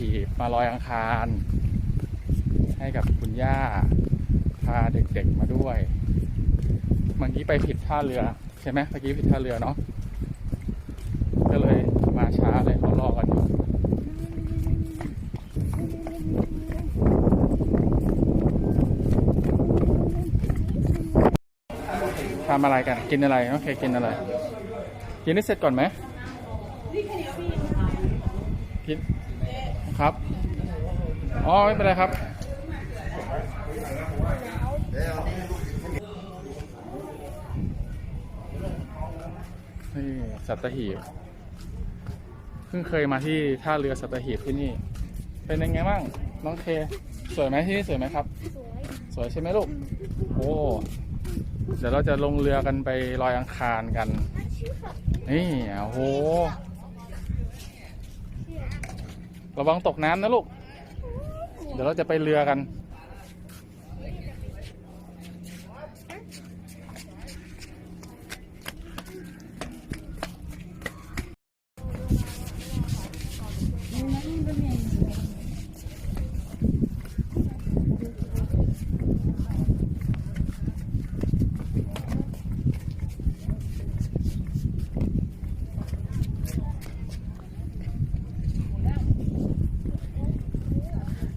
หีบมาลอยอังคาร ให้กับคุณย่า พาเด็กๆมาด้วยเมื่อกี้ไปผิดท่าเรือ ใช่ไหมเมื่อกี้ผิดท่าเรือเนาะก็เลยมาช้าเลยเขารอกันอยู่ทำอะไรกัน กินอะไรโอเคกินอะไร กินให้เสร็จก่อนไหมกิน ครับ อ๋อ ไม่เป็นไรครับ นี่สัตหีบ เพิ่งเคยมาที่ท่าเรือสัตหีบที่นี่ เป็นยังไงบ้างน้องเค สวยไหมที่นี่สวยไหมครับ สวยใช่ไหมลูก โอ้ เดี๋ยวเราจะลงเรือกันไปลอยอังคารกัน นี่โอ้โห ระวังตกน้ำนะลูก เดี๋ยวเราจะไปเรือกัน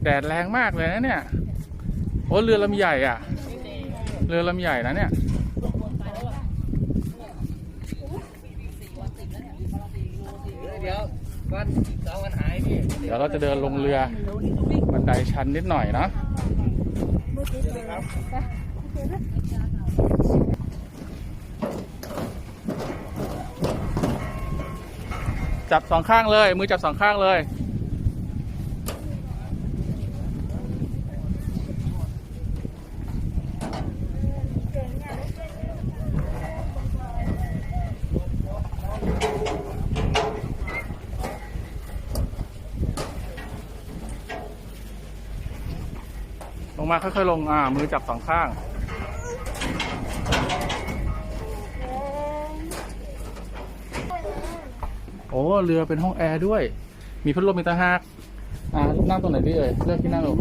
แดดแรงมากเลยนะเนี่ย โอ้เรือลำใหญ่อะ เรือลำใหญ่นะเนี่ย เดี๋ยววันสองวันหายพี่เดี๋ยวเราจะเดินลงเรือบันไดชันนิดหน่อยนะจับสองข้างเลย มือจับสองข้างเลย มาค่อยๆลงอ่ามือจับสองข้าง โอ้เรือเป็นห้องแอร์ด้วย มีพัดลมมีตางหากอ่านั่งตรงไหนดีเอ่ยเลือกที่นั่งลูก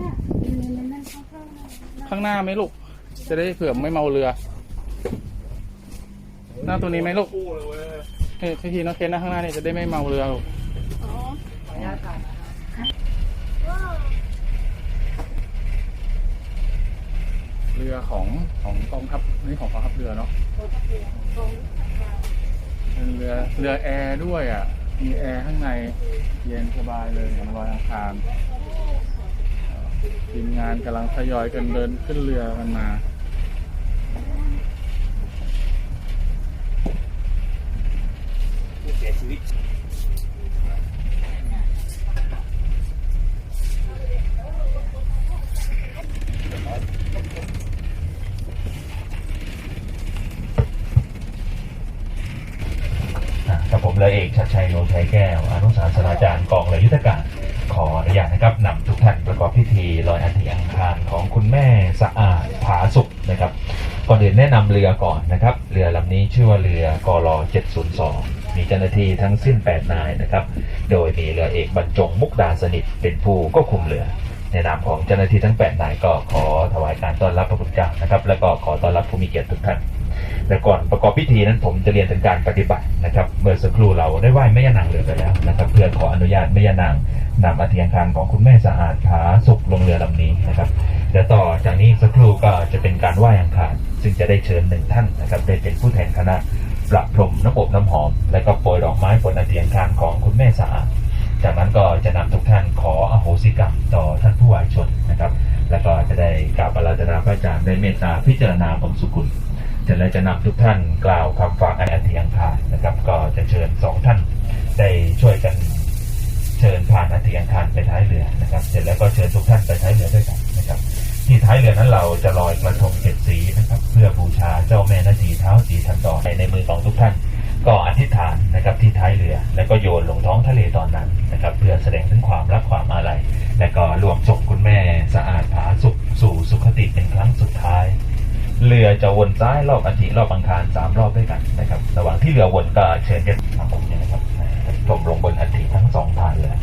ข้างหน้าไหมลูก จะได้เผื่อไม่เมาเรือ นั่งตรงนี้ไหมลูกเฮ้ยทีน้องเคนนั่งข้างหน้านี่จะได้ไม่เมาเรือลูกเรือของของกองทัพนี่ของกองทัพเรือเนาะเป็นเรือเรือแอร์ด้วยอะ มีแอร์ข้างในเย็นสบายเลยอย่างลอยอังคารทีมงานกำลังทยอยกันเดินขึ้นเรือกันมาเสียชีวิต กับผมเลยเอกชัดชัยโลชัย แก้วอนุสาสนาจารย์กองเรือยุทธการขออนุญาตนะครับนำทุกท่านประกอบพิธีลอยอัฐิอังคารของคุณแม่สะอาดผาสุขนะครับก่อนอื่นแนะนำเรือก่อนนะครับ เรือลำนี้ชื่อว่าเรือกร702 มีเจ้าหน้าที่ทั้งสิ้น 8 นายนะครับ โดยมีเรือเอกบรรจงมุกดาสนิทเป็นผู้ควบคุมเรือในนามของเจ้าหน้าที่ทั้ง 8 นายก็ขอถวายการต้อนรับพระพุทธเจ้านะครับ แล้วก็ขอต้อนรับผู้มีเกียรติทุกท่านแต่ก่อนประกอบพิธีนั้นผมจะเรียนถึงการปฏิบัติ นะครับ เมื่อสักครู่เราได้ไหว้แม่ยานางเรือไปแล้วนะครับ เพื่อขออนุญาตแม่ยานางนำอาเทียงคารของคุณแม่สะอาดผาสุกลงเรือลำนี้นะครับเดี๋ยวต่อจากนี้สักครู่ก็จะเป็นการไหว้อังคารซึ่งจะได้เชิญหนึ่งท่านนะครับ ได้เป็นผู้แทนคณะประพรมน้ำอบน้ำหอม และก็โปรยดอกไม้บนอาเทียงคารของคุณแม่สะอาดจากนั้นก็จะนำทุกท่านขออโหสิกรรมต่อท่านผู้วายชนนะครับ แล้วก็จะได้กราบอาราธนาพระอาจารย์ได้เมตตาพิจารณาบมสุกุล เสร็จแล้วจะนำทุกท่านกล่าวคำฝากอันอันเทียงคารนะครับ ก็จะเชิญสองท่านได้ช่วยกันเชิญผ่านอันเทียงคารไปท้ายเรือนะครับ เสร็จแล้วก็เชิญทุกท่านไปท้ายเรือด้วยกันนะครับ ที่ท้ายเรือนั้นเราจะลอยกระทงเจ็ดสีนะครับ เพื่อบูชาเจ้าแม่นาทีเท้าสีทันดอกในมือของทุกท่านก็อธิษฐานนะครับที่ท้ายเรือ แล้วก็โยนลงท้องทะเลตอนนั้นนะครับ เพื่อแสดงถึงความรักความอาลัยและก็รวมส่งคุณแม่สะอาดผาสุขสู่สุขติเป็นครั้งสุดท้าย เรือจะวนซ้ายรอบอาทิตย์รอบอังคารสามรอบด้วยกันนะครับ ระหว่างที่เรือวนก็เชิญญาติทาผมเนี่ยนะครับชมลงบนอาทิตย์ทั้งสองทางเลย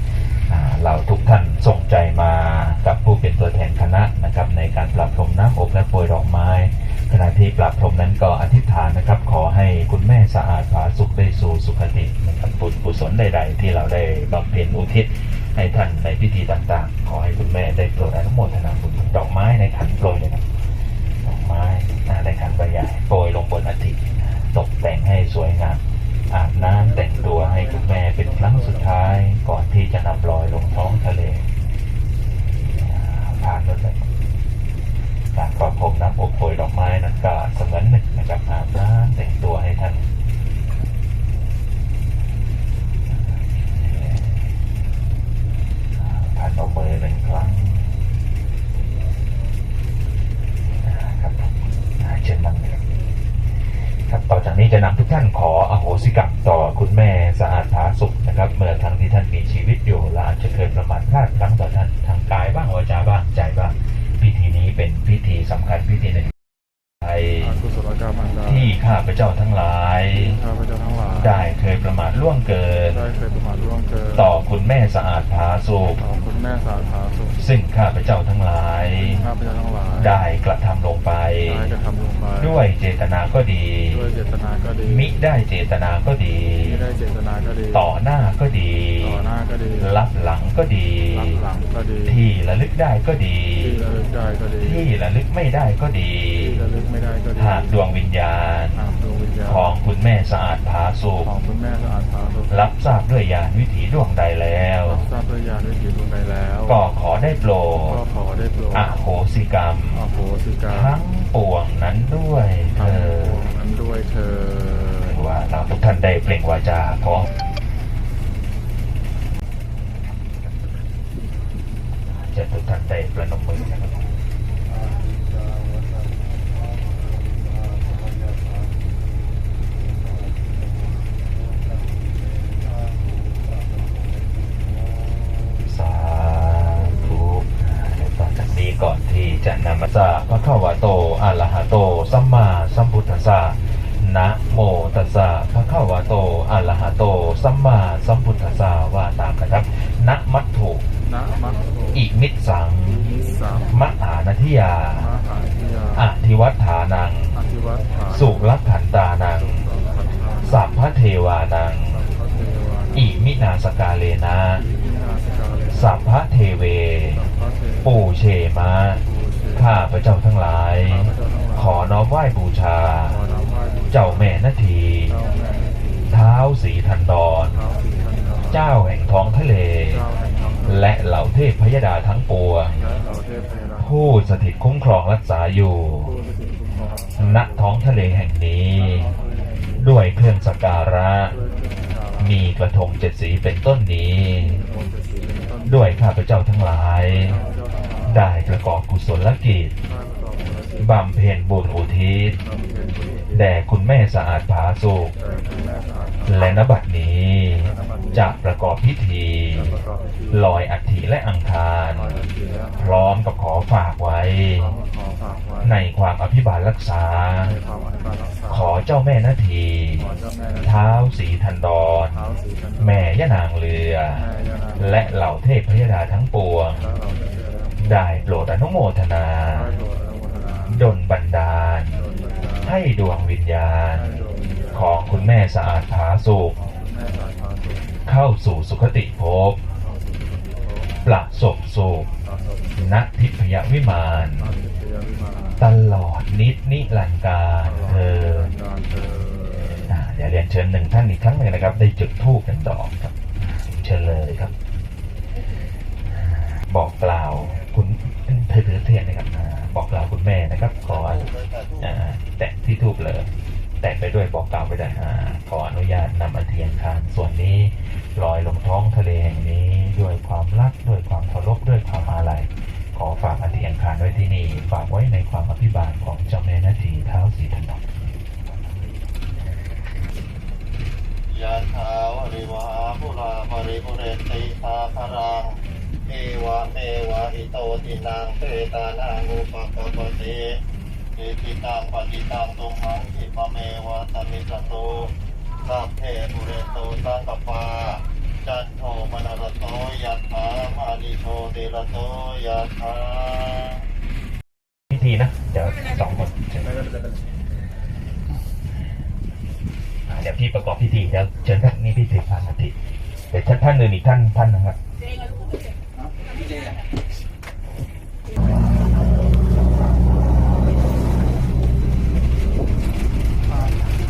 อ่าเราทุกท่านส่งใจมากับผู้เป็นตัวแทนคณะนะครับ ในการปรับพรมน้ำอบและโปรยดอกไม้ ขณะที่ปรับพรมนั้นก็อธิษฐานนะครับ ขอให้คุณแม่สะอาดผาสุขได้สู่สุขตินะครับบุญกุศลใดๆที่เราได้บำเพ็ญอุทิศให้ท่านในพิธีต่างๆ ขอให้คุณแม่ได้โปรดอนุโมทนาบุญดอกไม้ในขันโปรยเลยครับ ไม้ในขันใบใหญ่โปรยลงบนอธิตกแต่งให้สวยงามอาบน้ำแต่งตัวให้คุณแม่เป็นครั้งสุดท้ายก่อนที่จะนำลอยลงท้องทะเลผ่านรถเลยการประพรมน้ำอบโปรยดอกไม้นั้นก็เสมือนหนึ่งนะครับอาบน้ำแต่งตัวให้ท่านผ่านออหนึ่งครั้งครับอ่าเชิญนั่งเลยครับ ครับต่อจากนี้จะนำทุกท่านขออโหสิกรรมต่อคุณแม่สะอาดผาสุขนะครับ เมื่อครั้งที่ท่านมีชีวิตอยู่และอาจจะเคยประมาทพลาดพลั้งต่อท่านทางกายบ้างวาจาบ้างใจบ้าง พิธีนี้เป็นพิธีสำคัญพิธีหนึ่งไทยอากุศลกรรมอันใดที่ข้าพเจ้าทั้งหลายข้าพเจ้าทั้งหลาย ได้เคยประมาทล่วงเกินได้เคยประมาทร่วงเกินต่อคุณแม่สะอาดผาสุขต่อคุณ แม่สาธาสุขซึ่งข้าพเจ้าทั้งหลาย ข้าพเจ้าทั้งหลาย ได้กระทำลงไป ได้กระทำลงไป ด้วยเจตนาก็ดี ด้วยเจตนาก็ดี มิได้เจตนาก็ดีไม่ได้เจตนาก็ดี ต่อหน้าก็ดี ต่อหน้าก็ดี รับหลังก็ดี รับหลังก็ดี ที่ระลึกได้ก็ดี ที่ระลึกได้ก็ดี ที่ระลึกไม่ได้ก็ดี ที่ระลึกไม่ได้ก็ดี หากดวงวิญญาณ หากดวงวิญญาณของคุณแม่สะอาดผาสุกของคุณแม่สะอาดตาสุขรับทราบด้วยญาณวิถีดวงใดแล้วรับทราบด้วยญาณด้วยจิตดวงใดแล้ว ก็ขอได้โปรก็ดขอได้โปรดอโหสิกรรมอโหสิกรรมทั้งปวงนั้นด้วยเธทั้งอปวงนั้นด้วยเธอว่าเราทุกท่านได้เปล่งวาจาของจะทุกท่านได้ประนมมือนะครับ กาเลนะอิมินาสกาเลสัพพะเทเวสัพพะเทวปูเชมะปูเชข้าพระเจ้าทั้งหลายข้าพเจ้าทั้งหลาย ขอน้อมไหว้บูชาขอน้อมไหว้บูชาเจ้าแม่นาทีเจ้าแม่นาที เท้าสีทันดรเท้าสีทันดรเจ้าแห่งท้องทะเลเจ้าแห่งธรรมและเหล่าเทพพยดาทั้งปวงและเราเทพเทระผู้สถิตคุ้มครองรักษาอยู่ผู้สถิตคุ้มครองณท้องทะเลแห่งนี้ ด้วยเครื่องสักการะ มีกระทงเจ็ดสีเป็นต้นนี้ ด้วยข้าพเจ้าทั้งหลายข้าพเจ้าทั้งหลาย ได้ประกอบกุศลกิจบำเพ็ญบุญอุทิศแด่คุณแม่สะอาดผาสุกและนบัดนี้ จะประกอบพิธีลอยอัฐิและอังคาร พร้อมกับขอฝากไว้ ในความอภิบาลรักษา ขอเจ้าแม่นาที เจ้าแม่นาทีเท้าสีทันดรเท้าสีทันแม่ยะนางเรือแม่ยานางและเหล่าเทพพยดาทั้งปวงและเราเทพเทระได้โปรดอนุโมทนาได้โปรดอนุโมทนา ดลบันดาลโดยบันดาลให้ดวงวิญญาณให้ดวงวิญญาณ ของคุณแม่สะอาดผาสุกแม่สายพาสุขเข้าสู่สุคติภพเข้าสู่สุขโตประสบสุขสะสมณทิพยวิมานอาทิตยวิมาน ตลอดนิดนิรันดร์การเธอ ดี๋ยวเรียนเชิญหนึ่งท่านอีกครั้งหนึ่งนะครับ ได้จุดธูปกันดอกครับ เชิญเลยครับ บอกกล่าวคุณเธอถือเทียนนะครับบอกกล่าวคุณแม่นะครับ ขอแตะที่ทูบเลยแตะไปด้วยบอกกล่าวไปด้วยขออนุญาตนำอาเทียนคานส่วนนี้ลอยลงท้องทะเลแห่งนี้ด้วยความรักด้วยความเคารพด้วยความอาลัยขอฝากอาเทียนคานไว้ที่นี่ฝากไว้ในความอภิบาลของเจ้าแม่นาทีเท้าสีถนอม ยะถาว ริวหาภูราภริปุเรนติสาคารังเอวะเมวะอิโตตินังเปตานังอุปกปปติอิติตังปฏิตังตุมหังคิปะเมวะตมิสตุสัพเพปุเรนตุสังกปปาจันโทมนรโตยัตถามานิโชติรโตยัตถาพิธีนะ เดี๋ยวสองคน เชิญอ่าเดี๋ยวพี่ประกอบพิธีเดี๋ยวเชิญท่านนี้พิธีพานนาทีเดี๋ยวท่านท่านอื่นอีกท่านท่านนะครับ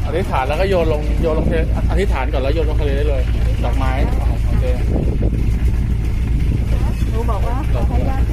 อธิษฐานแล้วก็โยนลงโยนลงทะเลอธิษฐานก่อนแล้วโยนลงทะเลได้เลยดอกไม้โอเคหนูบอกว่าขอให้ญาติ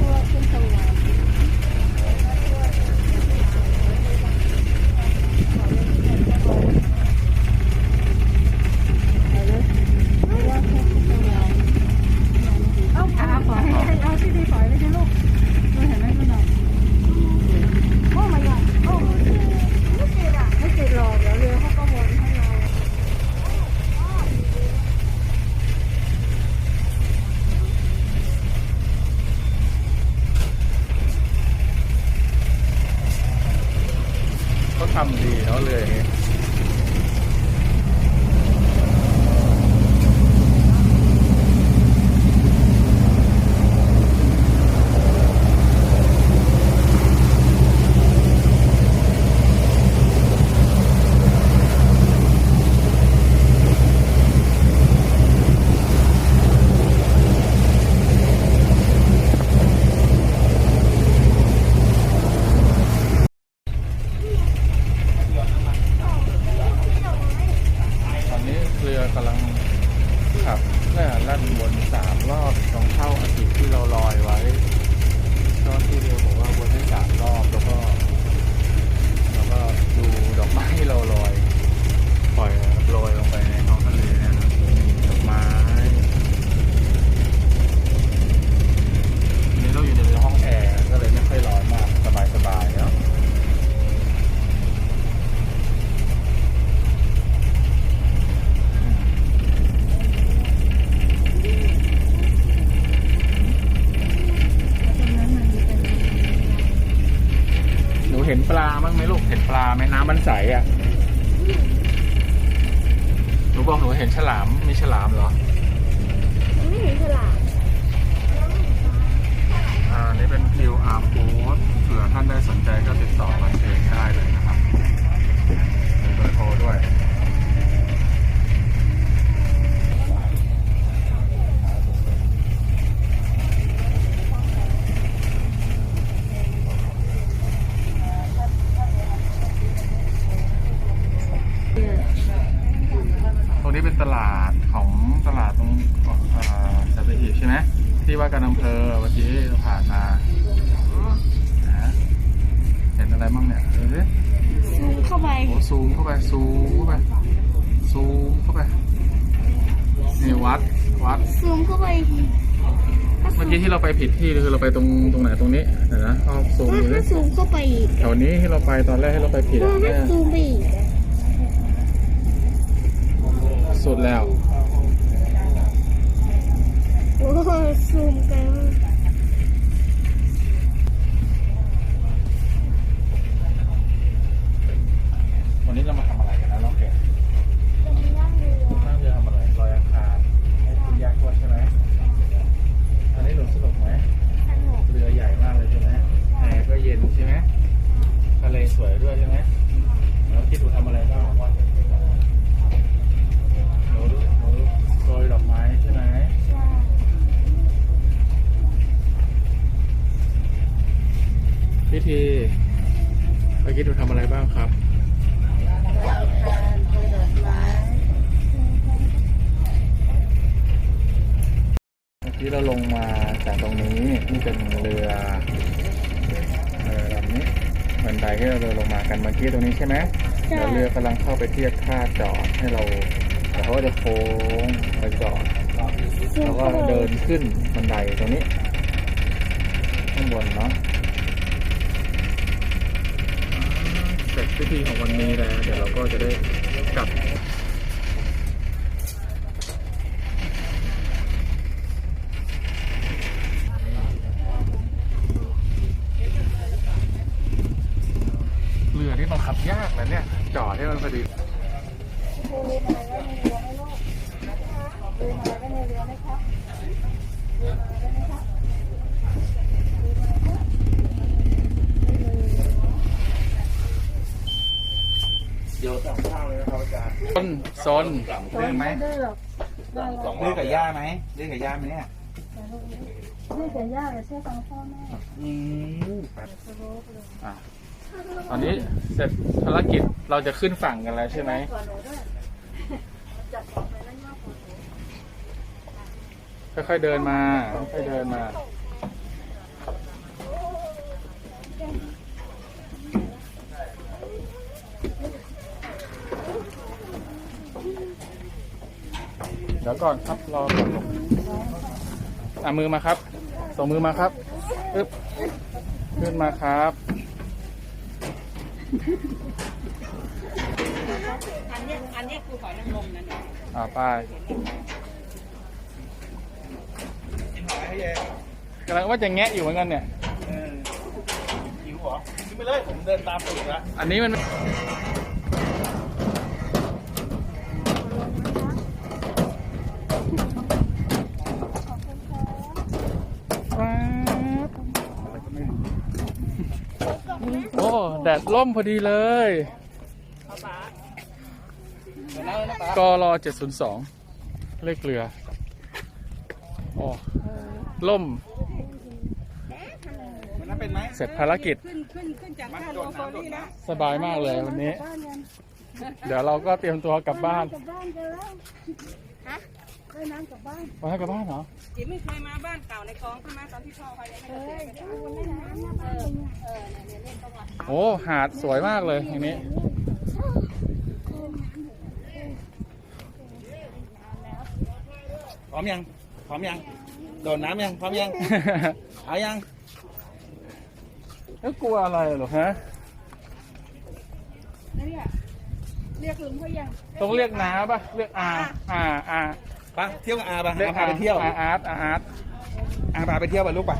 ปลาบ้างไหมลูกเห็นปลาไหมน้ำมันใสอะหนูบอกหนูเห็นฉลามมีฉลามเหรอไม่เห็นฉลามอ่านี่เป็น QR code เผื่อท่านได้สนใจก็ติดต่อมาเองได้เลยนะครับมีเบอร์โทรด้วย นี้เป็นตลาดของตลาดตรงเอ่อสัตหีบใช่ไหมที่ว่าการอำเภอวันที่เราผ่านมานะเห็นอะไรบ้างเนี่ยเดี๋ยวดิซูมเข้าไปโอ้ซูมเข้าไปซูมเข้าไปซูมเข้าไปนี่วัดวัดซูมเข้าไปเมื่อกี้ที่เราไปผิดที่คือเราไปตรงตรงไหนตรงนี้เดี๋ยวนะเอาซูมดูดิถ้าซูมเข้าไปอีกแถวนี้ที่เราไปตอนแรกที่เราไปผิดอะถ้าเนี่ยซูมไปอีก สุดแล้ว โอ้ซูมกันวันนี้เรามาทำอะไรกันนะน้องเก๋ เป็นย่างเรือ นั่งเรือทำอะไรลอยอังคารให้คุณยักษ์ด้วยใช่ไหมอันนี้หนูสนุกไหม สนุก เรือใหญ่มากเลยใช่ไหมแอร์ก็เย็นใช่ไหมทะเลสวยด้วยใช่ไหมแล้วคิดดูทำอะไรบ้างวันหนูหนูโรยดอกไม้ใช่ไหม ใช่ พิธีเมื่อกี้หนูทำอะไรบ้างครับ เมื่อกี้เราลงมาจากตรงนี้นี่เป็นเรือเรือลำนี้บันไดที่เราเดินลงมากันเมื่อกี้ตรงนี้ใช่ไหมเดี๋ยวเรือกำลังเข้าไปเทียบท่าจอดให้เราเดี๋ยวเขาก็จะโค้งไปจอดซูมแล้วก็เข้าไปเดินขึ้นบันไดตรงนี้ ข้างบนเนาะเสร็จพิธีของวันนี้แล้วเดี๋ยวเราก็จะได้กลับ นะเนี่ยจอดให้มันพอดีมีอนเรือกไหมเยวสั่งข้าวเลยนะครับอาจารย์ซนซนเรื่องไหมเลี้หรกับย่าไหมเลี้อกับย่าไหมเนี่ยเลี้อกับย่าแต่เชื่อฟังพ่อแม่อืมอะ ตอนนี้เสร็จภารกิจเราจะขึ้นฝั่งกันแล้วใช่ไหมค่อยๆเดินมาค่อยๆเดินมาเดี๋ยวก่อนครับรอก่อนอะมือมาครับส่งมือมาครับปึ๊บขึ้นมาครับ อันเนี้ยอันเนี้ยคือหอยนางรมนั่นเองอ่าไปกินหอยให้เย่กำลังว่าจะแงะอยู่เหมือนกันเนี่ยเออหิวเหรอกินไปเลยผมเดินตามตูดละอันนี้มันว้าวโอ้ แดดล่มพอดีเลยกรอ702เลขเรือโอ้ล่มมันน่าเป็นไหมเสร็จภารกิจ ขึ้นขึ้นขึ้นจากท่าโลโซนี่นะสบายมากเลยวันนี้บ้านกันเดี๋ยวเราก็เตรียมตัวกลับบ้านกลับบ้านกันแล้วฮะได้น้ำกลับบ้านไปให้กลับบ้านเหรอจิ๋มไม่เคยมาบ้านเก่าในคลองใช่ไหมตอนที่พ่อเขายังไม่เอเกษีอยณจะเอาเล่นน้ำหน้าบ้านเป็นไงเออ โอ้หาดสวยมากเลยทีนี้พร้อมยังพร้อมยังโดดน้ำยังพร้อมยังเอายังแล้วกลัวอะไรเหรอฮะเนี่ยเรียกลุงเขายังต้องเรียกน้าป่ะเรียกอาอาอาไปเที่ยวกับอาปะเรียกอาพาไปเที่ยวอาอาร์ตอาอาร์ตอาพาไปเที่ยวป่ะลูกป่ะ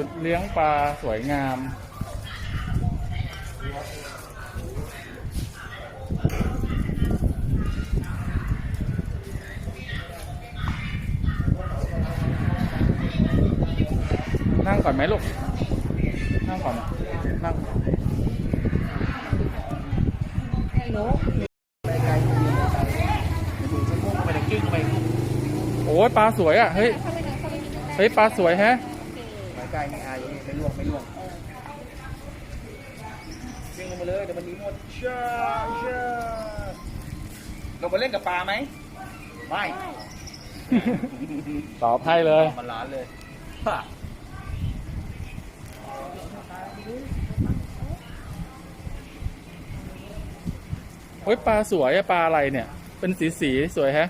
จุดเลี้ยงปลาสวยงาม นั่งก่อนไหมลูก นั่งก่อนไหมนั่งไปตะกิ้งไปลูกโอ้ยปลาสวยอะ เฮ้ย เฮ้ย ปลาสวยแฮะ ไปไกลไม่อายไม่ล่วงไม่ล่วงกิ้งลงมาเลยเดี๋ยวมันหนีหมดเช่าเช่าลงไปเล่นกับปลาไหมไม่ตอบให้เลยมันร้านเลยเฮ้ยปลาสวยอะปลาอะไรเนี่ย เป็นสีสีๆสวยแฮะ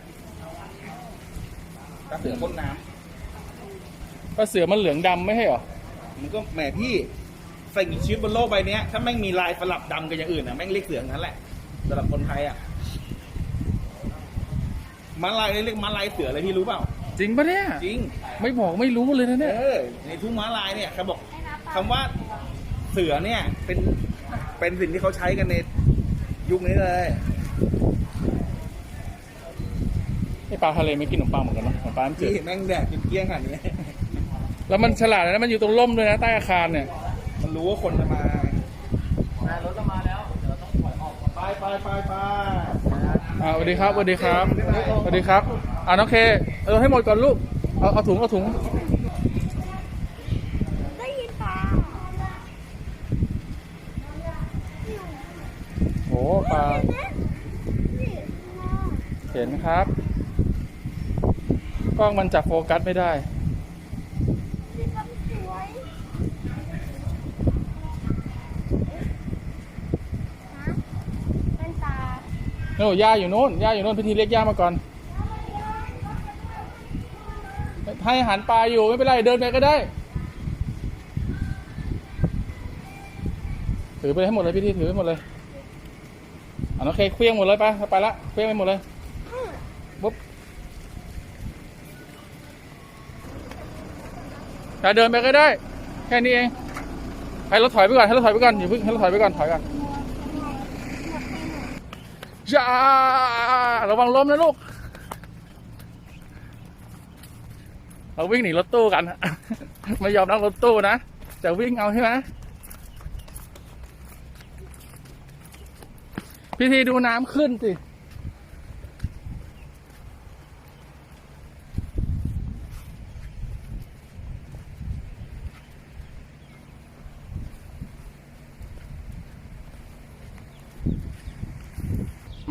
กระเสือพ่นน้ป ลาเสือมันเหลืองดำไม่ใช่เหรอำมันก็แหมพี่สิ่งมีชีวิตบนโลกใบเนี้ยถ้าแม่งมีลายสลับดำกับอย่างอื่นอะแม่งเรียกเสือทั้งนั้นแหละสำหรับคนไทยอะมาลายเรียกมาลายเสือเลยพี่รู้เปล่า จริงปะเนี่ย จริง ไม่บอกไม่รู้เลยนะเนี่ย เออ ในทุ่งม้าลายเนี่ยเขาบอกคำว่าเสือเนี่ยเป็นเป็นสิ่งที่เขาใช้กันในยุคนี้เลยไอปลาทะเลไม่กินขนมปังเหมือนกันเนอะขนมปังมันจืที่ดแม่งแดดจนเกลี้ยงขนาดนี้ แล้วมันฉลาดนะมันอยู่ตรงร่มด้วยนะใต้อาคารเนี่ย มันรู้ว่าคนจะมารถจะมาแล้วเดี๋ยวต้องถอยออกไปไปไปไปอ่าสวัสดีครับสวัสดีครับสวัสดีครับอ่าน้องเคเออให้หมดก่อนลูกเอาเอาถุงเอาถุงได้ยินป่าโอ้ปลาเห็นครับ กล้องมันจับโฟกัสไม่ได้ โน่ย่าอยู่โน่นย่าอยู่โน่นพิธีเรียกย่ามาก่อนให้อาหารปลาอยู่ไม่เป็นไรเดินไปก็ได้ถือไปให้หมดเลยพิธีถือไปหมดเลยอะน้องเคเคลี้ยงหมดเลยไปไปละเคลี้ยงไปหมดเลยปุ๊บจะเดินไปก็ได้ แค่นี้เองให้เราถอยไปก่อนให้เราถอยไปก่อนอย่าเพิ่งให้เราถอยไปก่อนถอยก่อน จ้าระวังล้มนะลูก เราวิ่งหนีรถตู้กัน ไม่ยอมนั่งรถตู้นะ จะวิ่งเอาใช่ไหมพี่ทีดูน้ำขึ้นสิ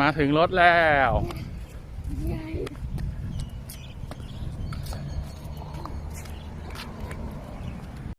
มาถึงรถแล้ว